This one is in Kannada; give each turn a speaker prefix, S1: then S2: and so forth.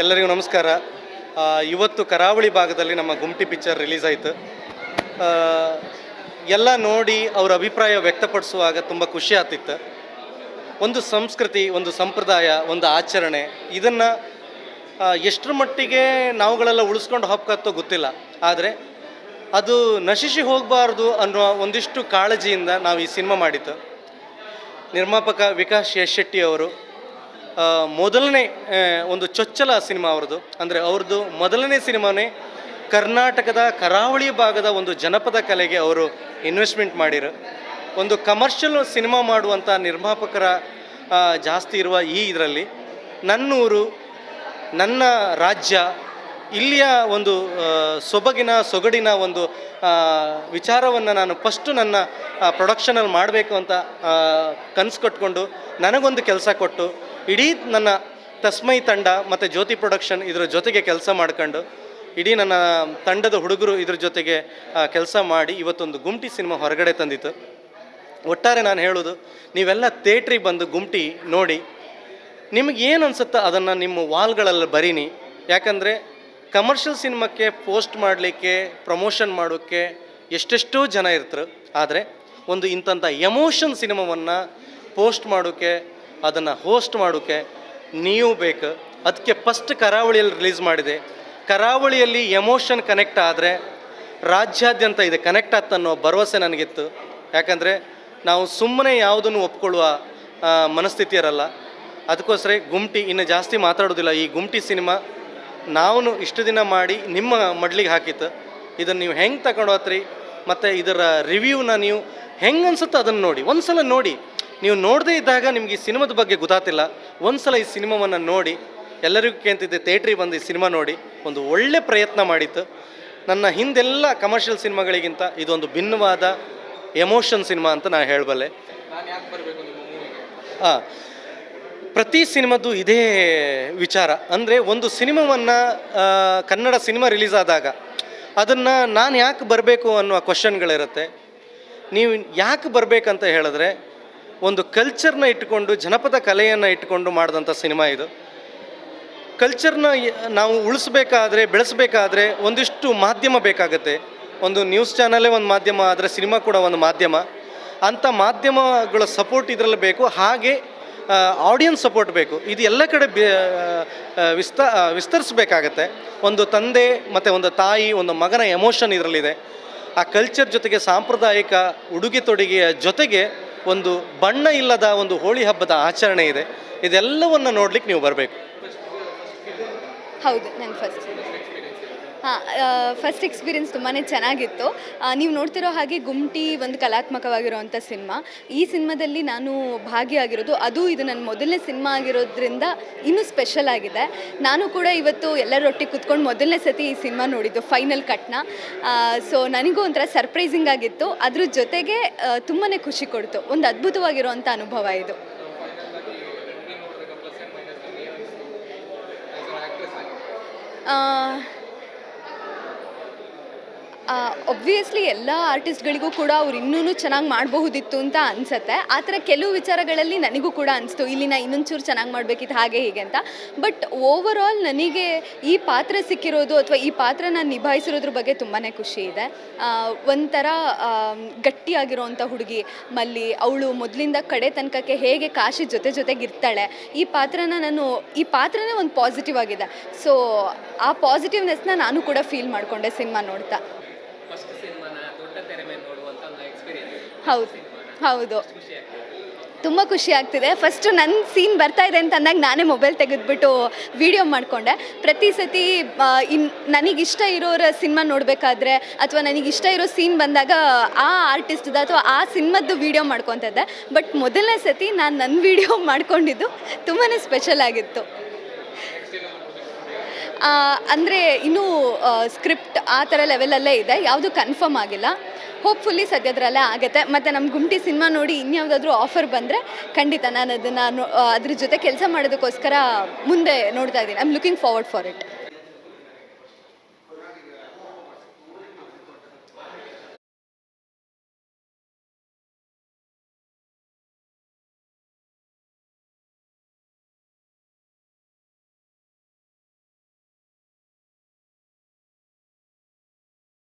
S1: ಎಲ್ಲರಿಗೂ ನಮಸ್ಕಾರ. ಇವತ್ತು ಕರಾವಳಿ ಭಾಗದಲ್ಲಿ ನಮ್ಮ ಗುಮ್ಟಿ ಪಿಕ್ಚರ್ ರಿಲೀಸ್ ಆಯಿತು. ಎಲ್ಲ ನೋಡಿ ಅವರ ಅಭಿಪ್ರಾಯ ವ್ಯಕ್ತಪಡಿಸುವಾಗ ತುಂಬ ಖುಷಿ ಆಗ್ತಿತ್ತು. ಒಂದು ಸಂಸ್ಕೃತಿ, ಒಂದು ಸಂಪ್ರದಾಯ, ಒಂದು ಆಚರಣೆ, ಇದನ್ನು ಎಷ್ಟರ ಮಟ್ಟಿಗೆ ನಾವುಗಳೆಲ್ಲ ಉಳಿಸ್ಕೊಂಡು ಹೋಗ್ಕತ್ತೋ ಗೊತ್ತಿಲ್ಲ. ಆದರೆ ಅದು ನಶಿಸಿ ಹೋಗಬಾರ್ದು ಅನ್ನೋ ಒಂದಿಷ್ಟು ಕಾಳಜಿಯಿಂದ ನಾವು ಈ ಸಿನಿಮಾ ಮಾಡಿತ್ತು ನಿರ್ಮಾಪಕ ವಿಕಾಸ್ ಯಶ್ ಶೆಟ್ಟಿ ಅವರು ಮೊದಲನೇ ಒಂದು ಚೊಚ್ಚಲ ಸಿನಿಮಾ ಅವ್ರದ್ದು. ಅಂದರೆ ಅವ್ರದ್ದು ಮೊದಲನೇ ಸಿನಿಮಾನೇ ಕರ್ನಾಟಕದ ಕರಾವಳಿ ಭಾಗದ ಒಂದು ಜನಪದ ಕಲೆಗೆ ಅವರು ಇನ್ವೆಸ್ಟ್ಮೆಂಟ್ ಮಾಡಿರು. ಒಂದು ಕಮರ್ಷಿಯಲ್ ಸಿನಿಮಾ ಮಾಡುವಂಥ ನಿರ್ಮಾಪಕರ ಜಾಸ್ತಿ ಇರುವ ಈ ಇದರಲ್ಲಿ ನನ್ನೂರು, ನನ್ನ ರಾಜ್ಯ, ಇಲ್ಲಿಯ ಒಂದು ಸೊಬಗಿನ, ಸೊಗಡಿನ ಒಂದು ವಿಚಾರವನ್ನು ನಾನು ಫಸ್ಟು ನನ್ನ ಪ್ರೊಡಕ್ಷನಲ್ಲಿ ಮಾಡಬೇಕು ಅಂತ ಕನಸು ಕಟ್ಕೊಂಡು ನನಗೊಂದು ಕೆಲಸ ಕೊಟ್ಟು ಇಡೀ ನನ್ನ ತಸ್ಮೈ ತಂಡ ಮತ್ತು ಜ್ಯೋತಿ ಪ್ರೊಡಕ್ಷನ್ ಇದರ ಜೊತೆಗೆ ಕೆಲಸ ಮಾಡ್ಕೊಂಡು ಇಡೀ ನನ್ನ ತಂಡದ ಹುಡುಗರು ಇದ್ರ ಜೊತೆಗೆ ಕೆಲಸ ಮಾಡಿ ಇವತ್ತೊಂದು ಗುಮ್ಟಿ ಸಿನಿಮಾ ಹೊರಗಡೆ ತಂದಿತ್ತು. ಒಟ್ಟಾರೆ ನಾನು ಹೇಳೋದು, ನೀವೆಲ್ಲ ಥೇಟ್ರಿಗೆ ಬಂದು ಗುಮ್ಟಿ ನೋಡಿ, ನಿಮಗೆ ಏನು ಅನ್ಸುತ್ತೋ ಅದನ್ನು ನಿಮ್ಮ ವಾಲ್ಗಳಲ್ಲಿ ಬರೀನಿ? ಯಾಕಂದರೆ ಕಮರ್ಷಿಯಲ್ ಸಿನಿಮಾಕ್ಕೆ ಪೋಸ್ಟ್ ಮಾಡಲಿಕ್ಕೆ, ಪ್ರಮೋಷನ್ ಮಾಡೋಕ್ಕೆ ಎಷ್ಟೆಷ್ಟೋ ಜನ ಇರ್ತರು. ಆದರೆ ಒಂದು ಇಂಥ ಎಮೋಷನ್ ಸಿನಿಮಾವನ್ನು ಪೋಸ್ಟ್ ಮಾಡೋಕ್ಕೆ ಅದನ್ನು ಹೋಸ್ಟ್ ಮಾಡೋಕ್ಕೆ ನೀವು ಬೇಕು. ಅದಕ್ಕೆ ಫಸ್ಟ್ ಕರಾವಳಿಯಲ್ಲಿ ರಿಲೀಸ್ ಮಾಡಿದೆ. ಕರಾವಳಿಯಲ್ಲಿ ಎಮೋಷನ್ ಕನೆಕ್ಟ್ ಆದರೆ ರಾಜ್ಯಾದ್ಯಂತ ಇದೆ ಕನೆಕ್ಟ್ ಅನ್ನೋ ಭರವಸೆ ನನಗಿತ್ತು. ಯಾಕಂದರೆ ನಾವು ಸುಮ್ಮನೆ ಯಾವುದನ್ನು ಒಪ್ಕೊಳ್ಳುವ ಮನಸ್ಥಿತಿ ಇರಲ್ಲ ಅದಕ್ಕೋಸ್ಕರ ಗುಮ್ಟಿ ಇನ್ನು ಜಾಸ್ತಿ ಮಾತಾಡೋದಿಲ್ಲ. ಈ ಗುಮ್ಟಿ ಸಿನಿಮಾ ನಾವು ಇಷ್ಟು ದಿನ ಮಾಡಿ ನಿಮ್ಮ ಮಡ್ಲಿಗೆ ಹಾಕಿತ್ತು. ಇದನ್ನು ನೀವು ಹೆಂಗೆ ತಗೊಂಡೋತ್ರಿ? ಮತ್ತು ಇದರ ರಿವ್ಯೂನ ನೀವು ಹೆಂಗೆ ಅನ್ಸುತ್ತೆ ಅದನ್ನು ನೋಡಿ. ಒಂದು ಸಲ ನೋಡಿ. ನೀವು ನೋಡದೇ ಇದ್ದಾಗ ನಿಮ್ಗೆ ಈ ಸಿನಿಮಾದ ಬಗ್ಗೆ ಗೊತ್ತಾತಿಲ್ಲ ಒಂದು ಸಲ ಈ ಸಿನಿಮಾವನ್ನು ನೋಡಿ, ಎಲ್ಲರಿಗೂ ಕೇಳ್ತಿದ್ದೆ, ಥಿಯೇಟ್ರಿಗೆ ಬಂದು ಈ ಸಿನಿಮಾ ನೋಡಿ, ಒಂದು ಒಳ್ಳೆ ಪ್ರಯತ್ನ ಮಾಡಿತ್ತು. ನನ್ನ ಹಿಂದೆಲ್ಲ ಕಮರ್ಷಿಯಲ್ ಸಿನಿಮಾಗಳಿಗಿಂತ ಇದೊಂದು ಭಿನ್ನವಾದ ಎಮೋಷನ್ ಸಿನಿಮಾ ಅಂತ ನಾನು ಹೇಳಬಲ್ಲೆ. ಹಾಂ ಪ್ರತಿ ಸಿನಿಮಾದ್ದು ಇದೇ ವಿಚಾರ. ಅಂದರೆ ಒಂದು ಸಿನಿಮಾವನ್ನು ಕನ್ನಡ ಸಿನಿಮಾ ರಿಲೀಸ್ ಆದಾಗ, ಅದನ್ನು ನಾನು ಯಾಕೆ ಬರಬೇಕು ಅನ್ನುವ ಕ್ವಶನ್ಗಳಿರುತ್ತೆ ನೀವು ಯಾಕೆ ಬರಬೇಕಂತ ಹೇಳಿದ್ರೆ ಒಂದು ಕಲ್ಚರ್ನ ಇಟ್ಟುಕೊಂಡು, ಜನಪದ ಕಲೆಯನ್ನು ಇಟ್ಟುಕೊಂಡು ಮಾಡಿದಂಥ ಸಿನಿಮಾ ಇದು. ಕಲ್ಚರ್ನ ನಾವು ಉಳಿಸ್ಬೇಕಾದ್ರೆ, ಬೆಳೆಸಬೇಕಾದ್ರೆ ಒಂದಿಷ್ಟು ಮಾಧ್ಯಮ ಬೇಕಾಗುತ್ತೆ. ಒಂದು ನ್ಯೂಸ್ ಚಾನಲೇ ಒಂದು ಮಾಧ್ಯಮ, ಆದರೆ ಸಿನಿಮಾ ಕೂಡ ಒಂದು ಮಾಧ್ಯಮ. ಅಂಥ ಮಾಧ್ಯಮಗಳ ಸಪೋರ್ಟ್ ಇದರಲ್ಲಿ ಬೇಕು. ಹಾಗೆ ಆಡಿಯನ್ಸ್ ಸಪೋರ್ಟ್ ಬೇಕು. ಇದು ಎಲ್ಲ ಕಡೆ ವಿಸ್ತ ವಿಸ್ತರಿಸ್ಬೇಕಾಗತ್ತೆ. ಒಂದು ತಂದೆ ಮತ್ತು ಒಂದು ತಾಯಿ, ಒಂದು ಮಗನ ಎಮೋಷನ್ ಇದರಲ್ಲಿದೆ. ಆ ಕಲ್ಚರ್ ಜೊತೆಗೆ ಸಾಂಪ್ರದಾಯಿಕ ಉಡುಗೆ ತೊಡುಗೆಯ ಜೊತೆಗೆ ಒಂದು ಬಣ್ಣ ಇಲ್ಲದ ಒಂದು ಹೋಳಿ ಹಬ್ಬದ ಆಚರಣೆ ಇದೆ. ಇದೆಲ್ಲವನ್ನು ನೋಡ್ಲಿಕ್ಕೆ ನೀವು ಬರಬೇಕು.
S2: ಹೌದು ನಾನು ಫಸ್ಟ್ ಹಾಂ ಫಸ್ಟ್ ಎಕ್ಸ್ಪೀರಿಯನ್ಸ್ ತುಂಬಾ ಚೆನ್ನಾಗಿತ್ತು. ನೀವು ನೋಡ್ತಿರೋ ಹಾಗೆ ಗುಮ್ಟಿ ಒಂದು ಕಲಾತ್ಮಕವಾಗಿರುವಂಥ ಸಿನಿಮಾ. ಈ ಸಿನಿಮಾದಲ್ಲಿ ನಾನು ಭಾಗಿಯಾಗಿರೋದು ಅದು ಇದು ನನ್ನ ಮೊದಲನೇ ಸಿನಿಮಾ ಆಗಿರೋದ್ರಿಂದ ಇನ್ನೂ ಸ್ಪೆಷಲ್ ಆಗಿದೆ. ನಾನು ಕೂಡ ಇವತ್ತು ಎಲ್ಲರೊಟ್ಟಿಗೆ ಕುತ್ಕೊಂಡು ಮೊದಲನೇ ಸತಿ ಈ ಸಿನಿಮಾ ನೋಡಿದ್ದು ಫೈನಲ್ ಕಟ್ನ ಸೊ ನನಗೂ ಒಂಥರ ಸರ್ಪ್ರೈಸಿಂಗ್ ಆಗಿತ್ತು. ಅದ್ರ ಜೊತೆಗೆ ತುಂಬಾ ಖುಷಿ ಕೊಡ್ತು. ಒಂದು ಅದ್ಭುತವಾಗಿರುವಂಥ ಅನುಭವ ಇದು. ಒಬ್ವಿಯಸ್ಲಿ ಎಲ್ಲ ಆರ್ಟಿಸ್ಟ್ಗಳಿಗೂ ಕೂಡ ಅವ್ರು ಇನ್ನೂ ಚೆನ್ನಾಗಿ ಮಾಡಬಹುದಿತ್ತು ಅಂತ ಅನಿಸುತ್ತೆ. ಆ ಥರ ಕೆಲವು ವಿಚಾರಗಳಲ್ಲಿ ನನಗೂ ಕೂಡ ಅನಿಸ್ತು ಇಲ್ಲಿ ನಾ ಇನ್ನೊಂಚೂರು ಚೆನ್ನಾಗಿ ಮಾಡಬೇಕಿತ್ತು ಹಾಗೆ ಹೀಗೆ ಅಂತ. ಬಟ್ ಓವರ್ ಆಲ್ ನನಗೆ ಈ ಪಾತ್ರ ಸಿಕ್ಕಿರೋದು ಅಥವಾ ಈ ಪಾತ್ರ ನಾನು ನಿಭಾಯಿಸಿರೋದ್ರ ಬಗ್ಗೆ ತುಂಬಾ ಖುಷಿ ಇದೆ. ಒಂಥರ ಗಟ್ಟಿಯಾಗಿರೋವಂಥ ಹುಡುಗಿ, ಮಲ್ಲಿ ಅವಳು ಮೊದಲಿಂದ ಕಡೆ ತನಕಕ್ಕೆ ಹೇಗೆ ಕಾಶಿ ಜೊತೆ ಜೊತೆಗೆ ಇರ್ತಾಳೆ, ಈ ಪಾತ್ರನ ನಾನು, ಈ ಪಾತ್ರನೇ ಒಂದು ಪಾಸಿಟಿವ್ ಆಗಿದೆ. ಸೊ ಆ ಪಾಸಿಟಿವ್ನೆಸ್ನ ನಾನು ಕೂಡ ಫೀಲ್ ಮಾಡಿಕೊಂಡೆ ಸಿನಿಮಾ ನೋಡ್ತಾ
S3: ಫಸ್ಟ್ ಸಿನಿಮಾನ ದೊಡ್ಡ ತೆರೆ ಮೇಲೆ ನೋಡುವಂಥ ಒಂದು ಎಕ್ಸ್ಪೀರಿಯನ್ಸ್
S2: ಹೌದು ಹೌದು. ತುಂಬ ಖುಷಿ ಆಗ್ತಿದೆ. ಫಸ್ಟು ನನ್ನ ಸೀನ್ ಬರ್ತಾ ಇದೆ ಅಂತ ಅಂದಾಗ ನಾನೇ ಮೊಬೈಲ್ ತೆಗೆದ್ಬಿಟ್ಟು ವಿಡಿಯೋ ಮಾಡಿಕೊಂಡೆ. ಪ್ರತಿ ಸತಿ ಇನ್ ನನಗಿಷ್ಟ ಇರೋರ ಸಿನಿಮಾ ನೋಡಬೇಕಾದ್ರೆ ಅಥವಾ ನನಗಿಷ್ಟ ಇರೋ ಸೀನ್ ಬಂದಾಗ ಆ ಆರ್ಟಿಸ್ಟ್ದು ಅಥವಾ ಆ ಸಿನಿಮಾದ್ದು ವಿಡಿಯೋ ಮಾಡ್ಕೊತಿದ್ದೆ ಬಟ್ ಮೊದಲನೇ ಸತಿ ನಾನು ನನ್ನ ವಿಡಿಯೋ ಮಾಡ್ಕೊಂಡಿದ್ದು ತುಂಬಾ ಸ್ಪೆಷಲ್ ಆಗಿತ್ತು. ಅಂದರೆ ಇನ್ನೂ ಸ್ಕ್ರಿಪ್ಟ್ ಆ ಥರ ಲೆವೆಲಲ್ಲೇ ಇದೆ. ಯಾವುದು ಕನ್ಫರ್ಮ್ ಆಗಿಲ್ಲ. ಹೋಪ್ಫುಲ್ಲಿ ಸದ್ಯದ್ರಲ್ಲೇ ಆಗುತ್ತೆ. ಮತ್ತು ನಮ್ಮ ಗುಮ್ಟಿ ಸಿನಿಮಾ ನೋಡಿ ಇನ್ಯಾವುದಾದ್ರೂ ಆಫರ್ ಬಂದರೆ ಖಂಡಿತ ನಾನು ಅದನ್ನು ಅದ್ರ ಜೊತೆ ಕೆಲಸ ಮಾಡೋದಕ್ಕೋಸ್ಕರ ಮುಂದೆ ನೋಡ್ತಾ ಇದ್ದೀನಿ. I am looking forward for it